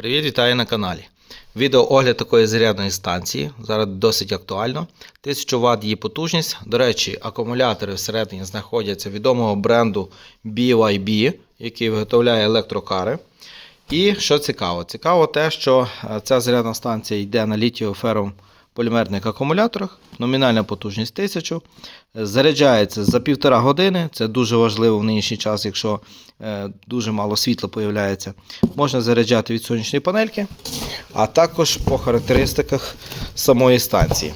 Привіт, вітаю на каналі. Відео огляд такої зарядної станції. Зараз досить актуально. 1000 Вт її потужність. До речі, акумулятори всередині знаходяться відомого бренду BYB, який виготовляє електрокари. І що цікаво? Цікаво те, що е, ця зарядна станція йде на літіофером полімерних акумуляторах, номінальна потужність 1000. Е, Заряджається за півтора години. Це дуже важливо в нинішній час, якщо е, дуже мало світла появляється. Можна заряджати від сонячної панельки, а також по характеристиках самої станції.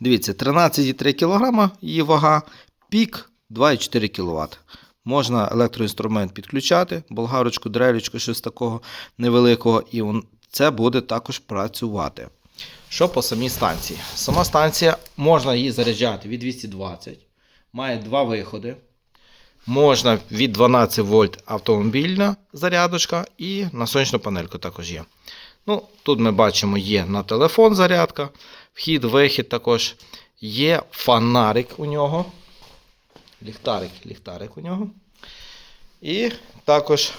Дивіться, 13,3 кг її вага, пік 2,4 кВт. Можна електроінструмент підключати, болгарочку, дрелючку, щось такого невеликого, і це буде також працювати. Що по самій станції? Сама станція можна її заряджати від 220, має два виходи. Можна від 12 вольт автомобільна зарядочка і на сонячну панельку також є. Ну, тут ми бачимо, є на телефон зарядка, вхід, вихід також. Є фонарик у нього. Ліхтарик, ліхтарик у нього. І також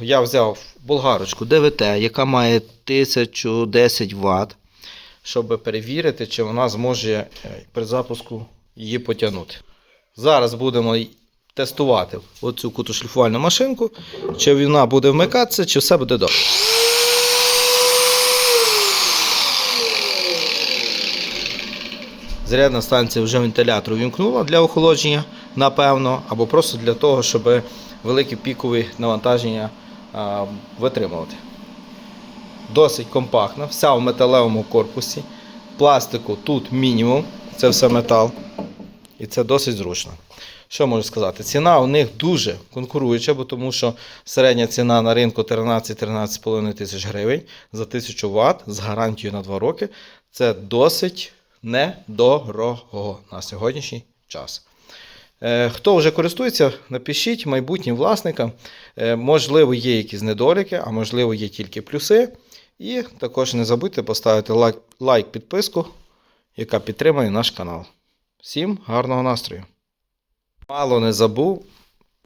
я взяв болгарочку ДВТ, яка має 1010 Вт, щоб перевірити, чи вона зможе е, при запуску її потягнути. Зараз будемо тестувати оцю кутошліфувальну машинку, чи вона буде вмикатися, чи все буде добре. Зарядна станція вже вентилятор увімкнула для охолодження, напевно, або просто для того, щоб великі пікові навантаження витримувати. Досить компактна, вся в металевому корпусі. Пластику тут мінімум, це все метал. І це досить зручно. Що можу сказати? Ціна у них дуже конкуруюча, бо тому що середня ціна на ринку 13-13,5 тисяч гривень за 1000 Вт з гарантією на 2 роки. Це досить недорого на сьогоднішній час. Е, Хто вже користується, напишіть майбутнім власникам. Е, Можливо, є якісь недоліки, а можливо, є тільки плюси. І також не забудьте поставити лайк, лайк підписку, яка підтримує наш канал. Всім гарного настрою! Мало не забув,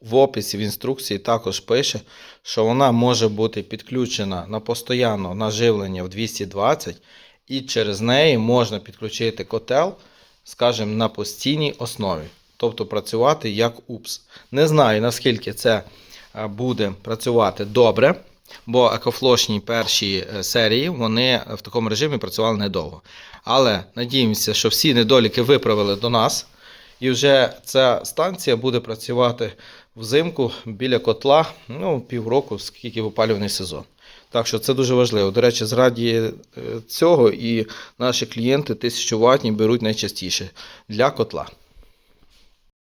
в описі в інструкції також пише, що вона може бути підключена на постоянне наживлення в 220 і через неї можна підключити котел, скажімо, на постійній основі. Тобто працювати як УПС. Не знаю, наскільки це е, буде працювати добре, бо екофлошні перші е, серії вони в такому режимі працювали недовго. Але надіємося, що всі недоліки виправили до нас. І вже ця станція буде працювати взимку біля котла ну, півроку, скільки в опалювальний сезон. Так що це дуже важливо. До речі, зраді е, цього і наші клієнти 1000 ватні беруть найчастіше для котла.